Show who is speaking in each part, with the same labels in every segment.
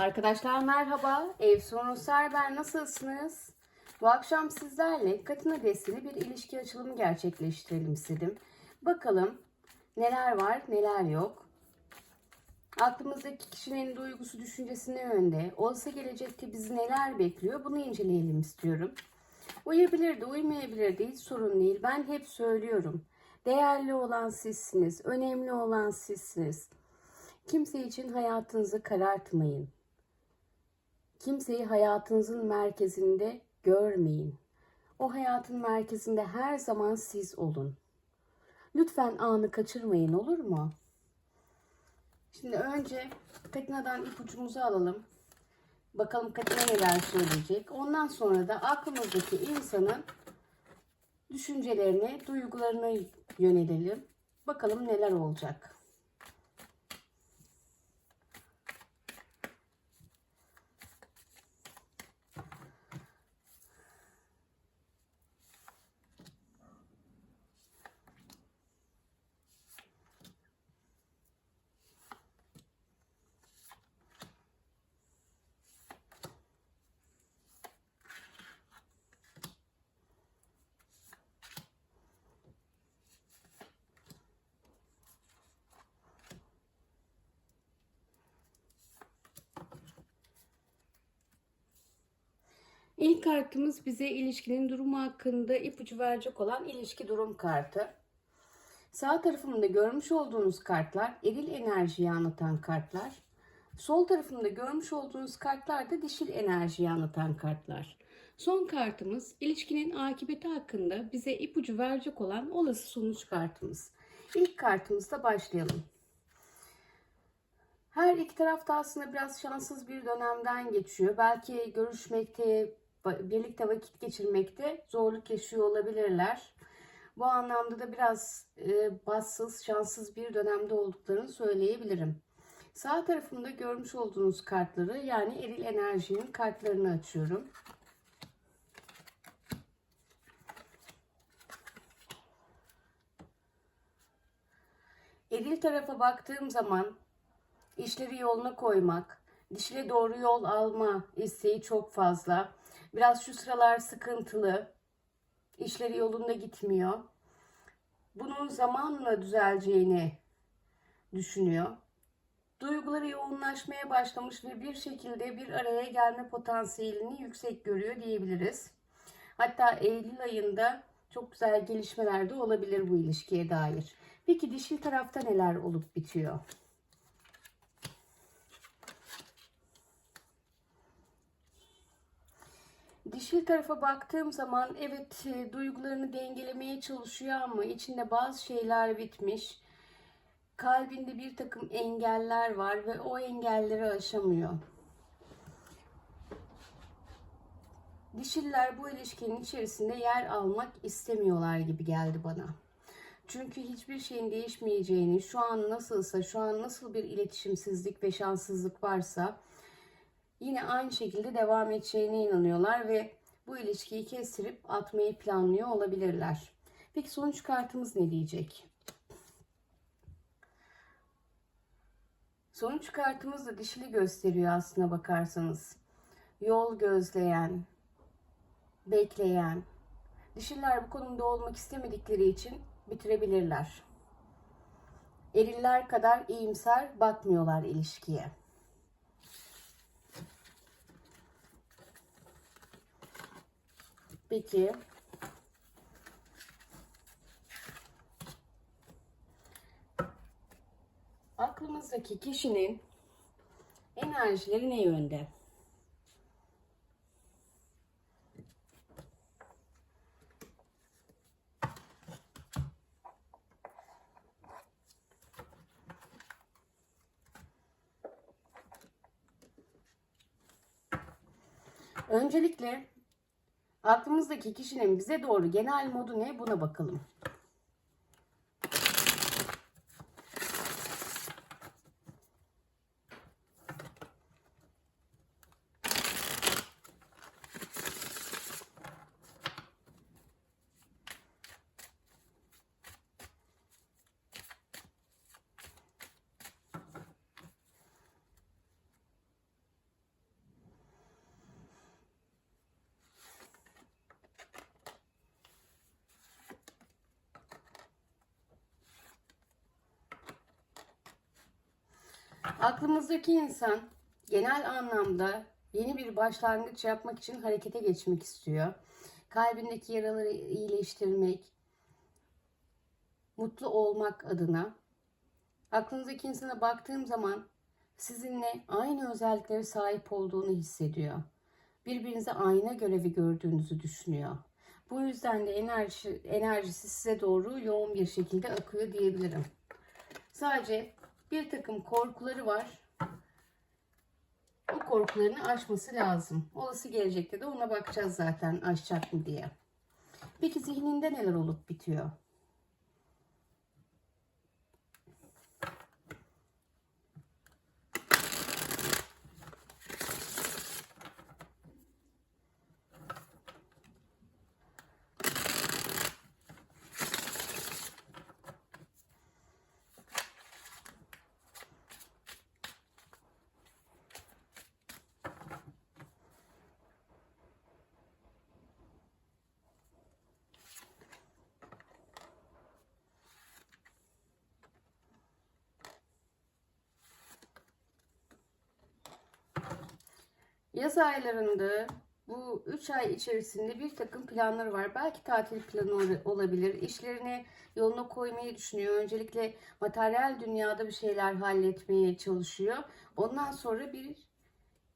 Speaker 1: Arkadaşlar merhaba. Ev sonu ben nasılsınız? Bu akşam sizlerle Katina desteli bir ilişki açılımı gerçekleştirelim istedim. Bakalım neler var neler yok. Aklımızdaki kişinin duygusu düşüncesi ne yönde? Olsa gelecekte bizi neler bekliyor? Bunu inceleyelim istiyorum. Uyabilir de uymayabilir de hiç sorun değil. Ben hep söylüyorum. Değerli olan sizsiniz. Önemli olan sizsiniz. Kimse için hayatınızı karartmayın. Kimseyi hayatınızın merkezinde görmeyin. O hayatın merkezinde her zaman siz olun. Lütfen anı kaçırmayın olur mu? Şimdi önce Katina'dan ipucumuzu alalım. Bakalım Katina neler söyleyecek. Ondan sonra da aklımızdaki insanın düşüncelerine, duygularına yönelelim. Bakalım neler olacak. İlk kartımız bize ilişkinin durumu hakkında ipucu verecek olan ilişki durum kartı. Sağ tarafımda görmüş olduğunuz kartlar eril enerjiyi anlatan kartlar. Sol tarafımda görmüş olduğunuz kartlar da dişil enerjiyi anlatan kartlar. Son kartımız ilişkinin akıbeti hakkında bize ipucu verecek olan olası sonuç kartımız. İlk kartımızda başlayalım. Her iki tarafta aslında biraz şanssız bir dönemden geçiyor. Belki görüşmekte, birlikte vakit geçirmekte zorluk yaşıyor olabilirler. Bu anlamda da biraz e, bassız, şanssız bir dönemde olduklarını söyleyebilirim. Sağ tarafımda görmüş olduğunuz kartları yani eril enerjinin kartlarını açıyorum. Eril tarafa baktığım zaman işleri yoluna koymak, dişile doğru yol alma isteği çok fazla. Biraz şu sıralar sıkıntılı. İşleri yolunda gitmiyor. Bunun zamanla düzeleceğini düşünüyor. Duyguları yoğunlaşmaya başlamış ve bir şekilde bir araya gelme potansiyelini yüksek görüyor diyebiliriz. Hatta Eylül ayında çok güzel gelişmeler de olabilir bu ilişkiye dair. Peki dişil tarafta neler olup bitiyor? Dişil tarafa baktığım zaman evet e, duygularını dengelemeye çalışıyor ama içinde bazı şeyler bitmiş. Kalbinde bir takım engeller var ve o engelleri aşamıyor. Dişiller bu ilişkinin içerisinde yer almak istemiyorlar gibi geldi bana. Çünkü hiçbir şeyin değişmeyeceğini, şu an nasılsa, şu an nasıl bir iletişimsizlik ve şanssızlık varsa yine aynı şekilde devam edeceğine inanıyorlar ve bu ilişkiyi kestirip atmayı planlıyor olabilirler. Peki sonuç kartımız ne diyecek? Sonuç kartımız da dişili gösteriyor aslına bakarsanız. Yol gözleyen, bekleyen. Dişiler bu konumda olmak istemedikleri için bitirebilirler. Eriller kadar iyimser bakmıyorlar ilişkiye. Peki. Aklımızdaki kişinin enerjileri ne yönde? Öncelikle Aklımızdaki kişinin bize doğru genel modu ne? Buna bakalım. Aklımızdaki insan genel anlamda yeni bir başlangıç yapmak için harekete geçmek istiyor. Kalbindeki yaraları iyileştirmek, mutlu olmak adına. Aklınızdaki insana baktığım zaman sizinle aynı özelliklere sahip olduğunu hissediyor. Birbirinize ayna görevi gördüğünüzü düşünüyor. Bu yüzden de enerji, enerjisi size doğru yoğun bir şekilde akıyor diyebilirim. Sadece bir takım korkuları var. Bu korkularını aşması lazım. Olası gelecekte de ona bakacağız zaten aşacak mı diye. Peki zihninde neler olup bitiyor? Yaz aylarında bu 3 ay içerisinde bir takım planları var. Belki tatil planı ol- olabilir. İşlerini yoluna koymayı düşünüyor. Öncelikle materyal dünyada bir şeyler halletmeye çalışıyor. Ondan sonra bir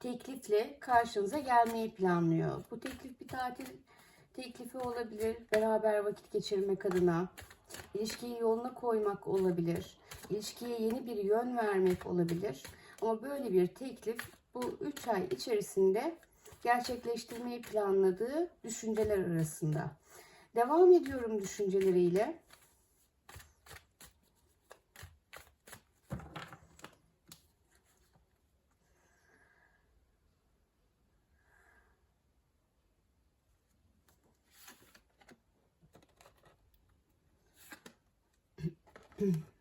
Speaker 1: teklifle karşınıza gelmeyi planlıyor. Bu teklif bir tatil teklifi olabilir. Beraber vakit geçirmek adına. İlişkiyi yoluna koymak olabilir. İlişkiye yeni bir yön vermek olabilir. Ama böyle bir teklif bu 3 ay içerisinde gerçekleştirmeyi planladığı düşünceler arasında. Devam ediyorum düşünceleriyle.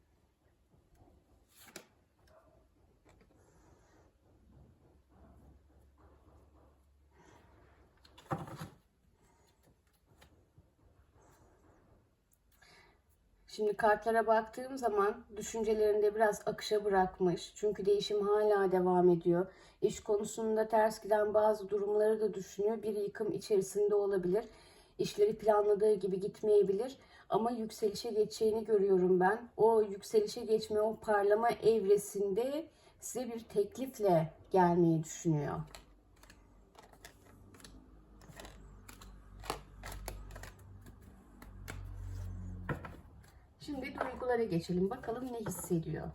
Speaker 1: Şimdi kartlara baktığım zaman düşüncelerinde biraz akışa bırakmış. Çünkü değişim hala devam ediyor. İş konusunda ters giden bazı durumları da düşünüyor. Bir yıkım içerisinde olabilir. İşleri planladığı gibi gitmeyebilir. Ama yükselişe geçeceğini görüyorum ben. O yükselişe geçme, o parlama evresinde size bir teklifle gelmeyi düşünüyor. Şimdi duygulara geçelim. Bakalım ne hissediyor.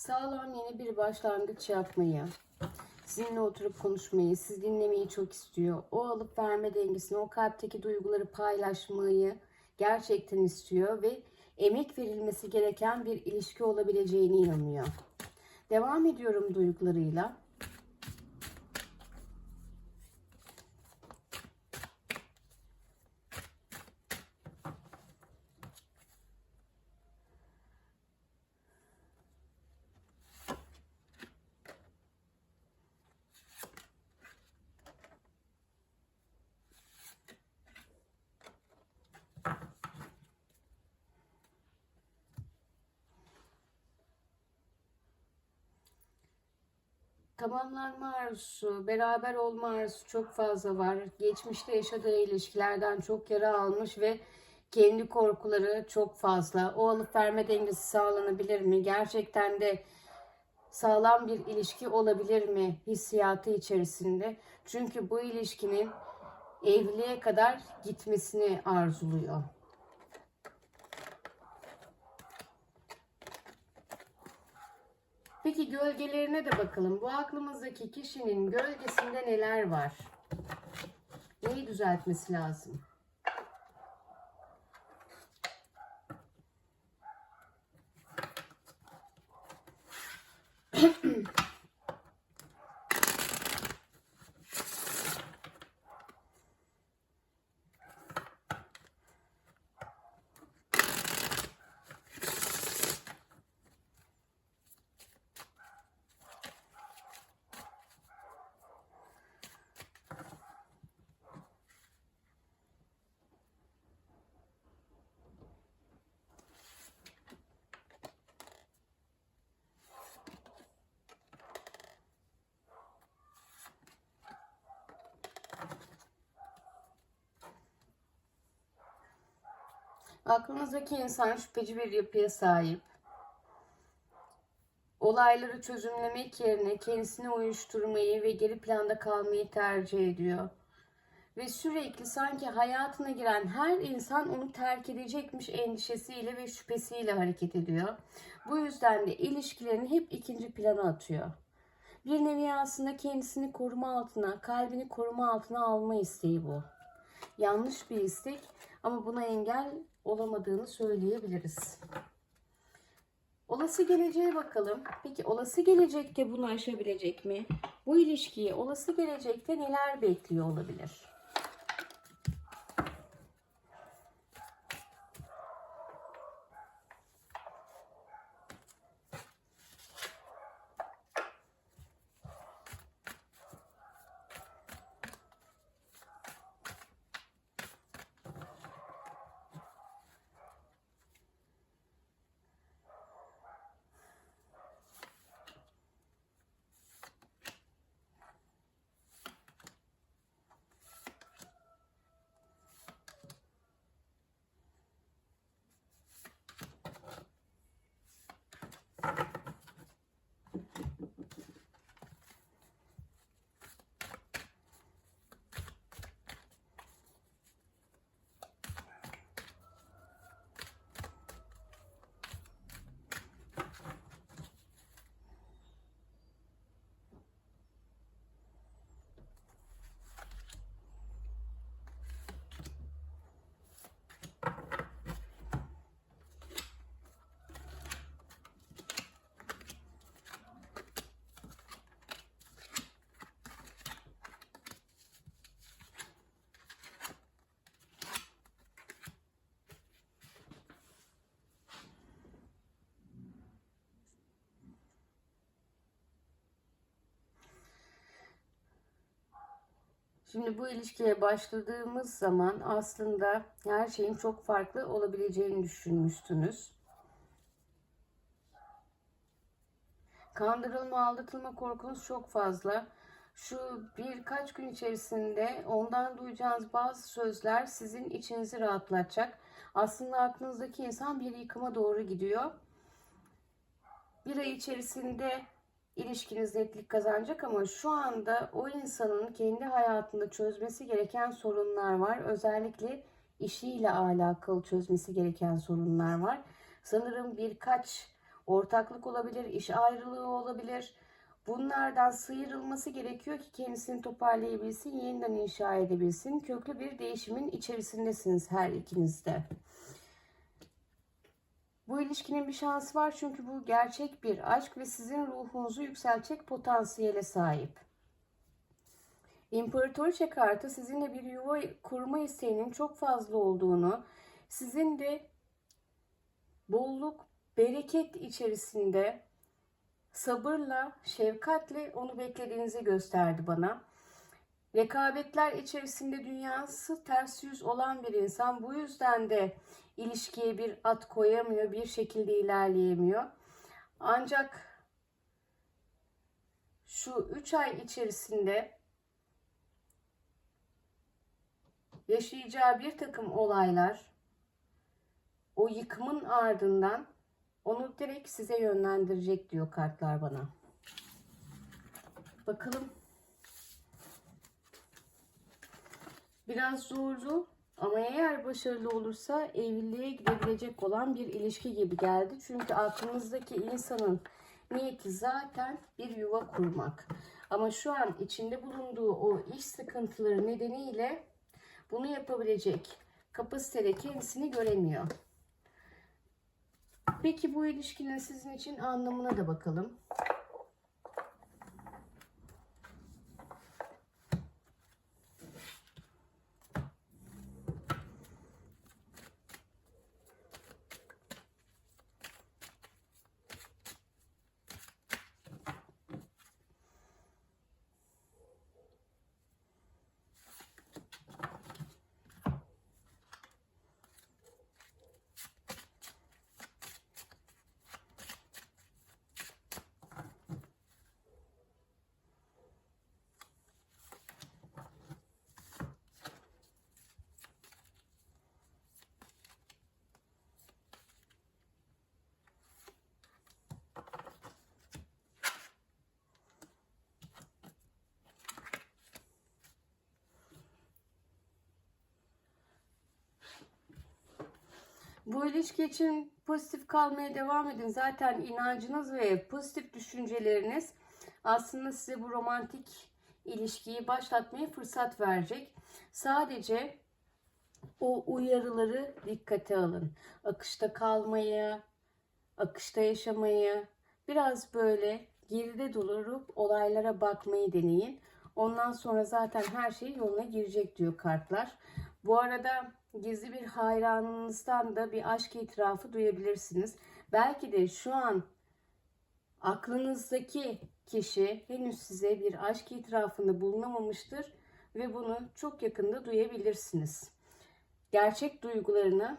Speaker 1: Sağlam yeni bir başlangıç yapmayı, sizinle oturup konuşmayı, siz dinlemeyi çok istiyor. O alıp verme dengesini, o kalpteki duyguları paylaşmayı gerçekten istiyor ve emek verilmesi gereken bir ilişki olabileceğine inanıyor. Devam ediyorum duygularıyla. Tamamlanma arzusu, beraber olma arzusu çok fazla var. Geçmişte yaşadığı ilişkilerden çok yara almış ve kendi korkuları çok fazla. O alıp verme dengesi sağlanabilir mi? Gerçekten de sağlam bir ilişki olabilir mi hissiyatı içerisinde. Çünkü bu ilişkinin evliliğe kadar gitmesini arzuluyor. Peki gölgelerine de bakalım. Bu aklımızdaki kişinin gölgesinde neler var? Neyi düzeltmesi lazım? Aklınızdaki insan şüpheci bir yapıya sahip. Olayları çözümlemek yerine kendisini uyuşturmayı ve geri planda kalmayı tercih ediyor. Ve sürekli sanki hayatına giren her insan onu terk edecekmiş endişesiyle ve şüphesiyle hareket ediyor. Bu yüzden de ilişkilerini hep ikinci plana atıyor. Bir nevi aslında kendisini koruma altına, kalbini koruma altına alma isteği bu. Yanlış bir istek ama buna engel olamadığını söyleyebiliriz. Olası geleceğe bakalım. Peki olası gelecekte bunu aşabilecek mi? Bu ilişkiyi olası gelecekte neler bekliyor olabilir? Şimdi bu ilişkiye başladığımız zaman aslında her şeyin çok farklı olabileceğini düşünmüştünüz. Kandırılma, aldatılma korkunuz çok fazla. Şu birkaç gün içerisinde ondan duyacağınız bazı sözler sizin içinizi rahatlatacak. Aslında aklınızdaki insan bir yıkıma doğru gidiyor. Bir ay içerisinde ilişkiniz netlik kazanacak ama şu anda o insanın kendi hayatında çözmesi gereken sorunlar var. Özellikle işiyle alakalı çözmesi gereken sorunlar var. Sanırım birkaç ortaklık olabilir, iş ayrılığı olabilir. Bunlardan sıyrılması gerekiyor ki kendisini toparlayabilsin, yeniden inşa edebilsin. Köklü bir değişimin içerisindesiniz her ikiniz de. Bu ilişkinin bir şansı var çünkü bu gerçek bir aşk ve sizin ruhunuzu yükseltecek potansiyele sahip. İmparatoriçe kartı sizinle bir yuva kurma isteğinin çok fazla olduğunu, sizin de bolluk, bereket içerisinde sabırla, şefkatle onu beklediğinizi gösterdi bana. Rekabetler içerisinde dünyası ters yüz olan bir insan. Bu yüzden de ilişkiye bir at koyamıyor, bir şekilde ilerleyemiyor. Ancak şu 3 ay içerisinde yaşayacağı bir takım olaylar o yıkımın ardından onu direkt size yönlendirecek diyor kartlar bana. Bakalım. Biraz zorlu ama eğer başarılı olursa evliliğe gidebilecek olan bir ilişki gibi geldi. Çünkü aklınızdaki insanın niyeti zaten bir yuva kurmak. Ama şu an içinde bulunduğu o iş sıkıntıları nedeniyle bunu yapabilecek kapasitede kendisini göremiyor. Peki bu ilişkinin sizin için anlamına da bakalım. Bu ilişki için pozitif kalmaya devam edin. Zaten inancınız ve pozitif düşünceleriniz aslında size bu romantik ilişkiyi başlatmaya fırsat verecek. Sadece o uyarıları dikkate alın. Akışta kalmayı, akışta yaşamayı, biraz böyle geride durup olaylara bakmayı deneyin. Ondan sonra zaten her şey yoluna girecek diyor kartlar. Bu arada gizli bir hayranınızdan da bir aşk itirafı duyabilirsiniz. Belki de şu an aklınızdaki kişi henüz size bir aşk itirafında bulunamamıştır ve bunu çok yakında duyabilirsiniz. Gerçek duygularını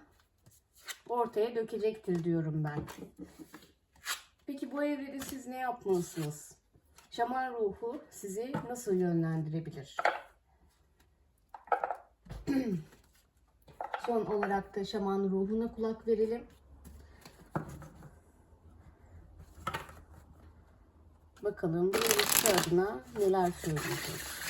Speaker 1: ortaya dökecektir diyorum ben. Peki bu evrede siz ne yapmalısınız? Şaman ruhu sizi nasıl yönlendirebilir? Son olarak da şaman ruhuna kulak verelim. Bakalım bu adına neler söyleyecek.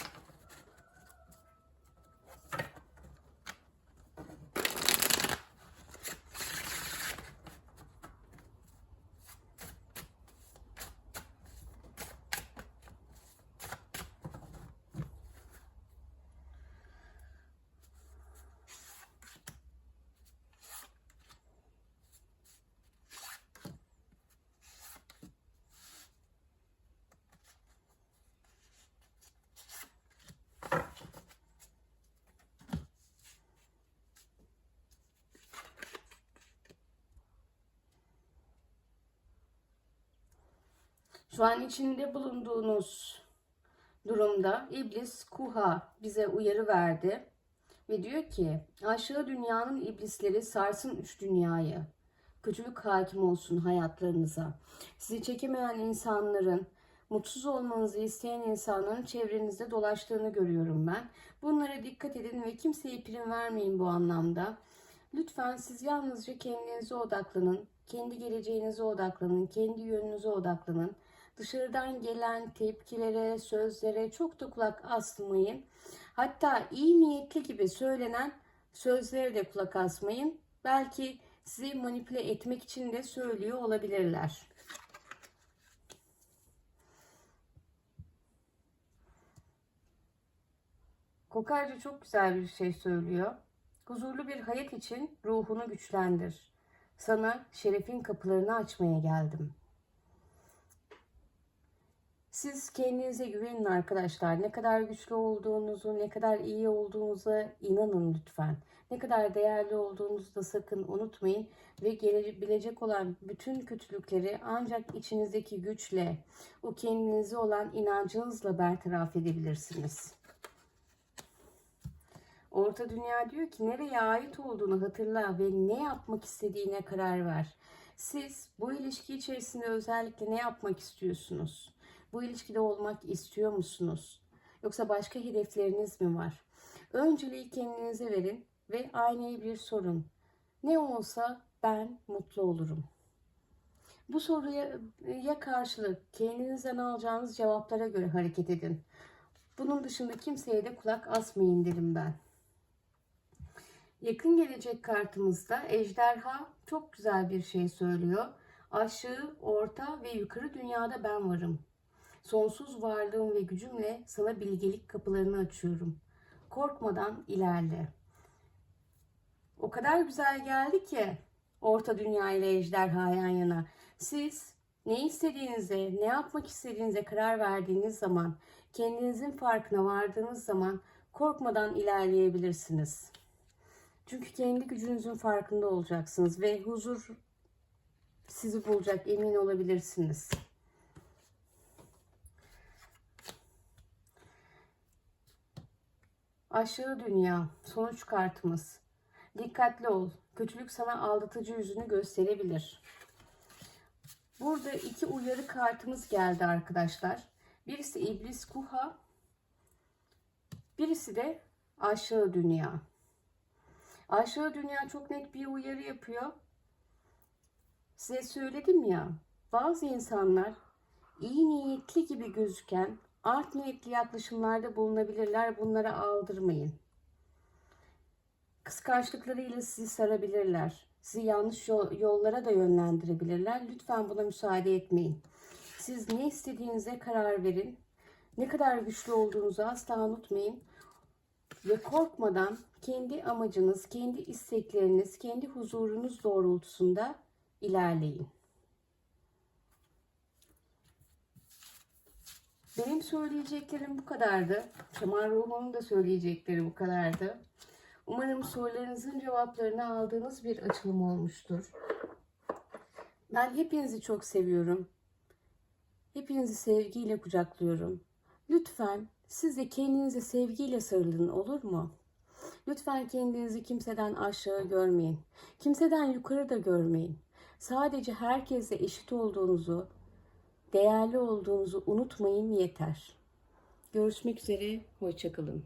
Speaker 1: Şu an içinde bulunduğunuz durumda iblis Kuha bize uyarı verdi ve diyor ki aşağı dünyanın iblisleri sarsın üç dünyayı. Kötülük hakim olsun hayatlarınıza. Sizi çekemeyen insanların, mutsuz olmanızı isteyen insanların çevrenizde dolaştığını görüyorum ben. Bunlara dikkat edin ve kimseye prim vermeyin bu anlamda. Lütfen siz yalnızca kendinize odaklanın, kendi geleceğinize odaklanın, kendi yönünüze odaklanın. Dışarıdan gelen tepkilere, sözlere çok da kulak asmayın. Hatta iyi niyetli gibi söylenen sözlere de kulak asmayın. Belki sizi manipüle etmek için de söylüyor olabilirler. Kokarca çok güzel bir şey söylüyor. Huzurlu bir hayat için ruhunu güçlendir. Sana şerefin kapılarını açmaya geldim. Siz kendinize güvenin arkadaşlar. Ne kadar güçlü olduğunuzu, ne kadar iyi olduğunuza inanın lütfen. Ne kadar değerli olduğunuzu da sakın unutmayın. Ve gelebilecek olan bütün kötülükleri ancak içinizdeki güçle, o kendinize olan inancınızla bertaraf edebilirsiniz. Orta Dünya diyor ki nereye ait olduğunu hatırla ve ne yapmak istediğine karar ver. Siz bu ilişki içerisinde özellikle ne yapmak istiyorsunuz? Bu ilişkide olmak istiyor musunuz? Yoksa başka hedefleriniz mi var? Önceliği kendinize verin ve aynaya bir sorun. Ne olsa ben mutlu olurum. Bu soruya ya karşılık kendinizden alacağınız cevaplara göre hareket edin. Bunun dışında kimseye de kulak asmayın derim ben. Yakın gelecek kartımızda ejderha çok güzel bir şey söylüyor. Aşağı, orta ve yukarı dünyada ben varım. Sonsuz varlığım ve gücümle sana bilgelik kapılarını açıyorum. Korkmadan ilerle. O kadar güzel geldi ki orta dünya ile ejderha yan yana. Siz ne istediğinize, ne yapmak istediğinize karar verdiğiniz zaman, kendinizin farkına vardığınız zaman korkmadan ilerleyebilirsiniz. Çünkü kendi gücünüzün farkında olacaksınız ve huzur sizi bulacak emin olabilirsiniz. Aşağı dünya sonuç kartımız. Dikkatli ol. Kötülük sana aldatıcı yüzünü gösterebilir. Burada iki uyarı kartımız geldi arkadaşlar. Birisi iblis kuha. Birisi de aşağı dünya. Aşağı dünya çok net bir uyarı yapıyor. Size söyledim ya. Bazı insanlar iyi niyetli gibi gözüken art niyetli yaklaşımlarda bulunabilirler. Bunlara aldırmayın. Kıskançlıklarıyla sizi sarabilirler. Sizi yanlış yollara da yönlendirebilirler. Lütfen buna müsaade etmeyin. Siz ne istediğinize karar verin. Ne kadar güçlü olduğunuzu asla unutmayın. Ve korkmadan kendi amacınız, kendi istekleriniz, kendi huzurunuz doğrultusunda ilerleyin. Benim söyleyeceklerim bu kadardı. Kemal Ruhman'ın da söyleyecekleri bu kadardı. Umarım sorularınızın cevaplarını aldığınız bir açılım olmuştur. Ben hepinizi çok seviyorum. Hepinizi sevgiyle kucaklıyorum. Lütfen siz de kendinize sevgiyle sarılın olur mu? Lütfen kendinizi kimseden aşağı görmeyin. Kimseden yukarı da görmeyin. Sadece herkesle eşit olduğunuzu, değerli olduğunuzu unutmayın yeter. Görüşmek üzere, hoşçakalın.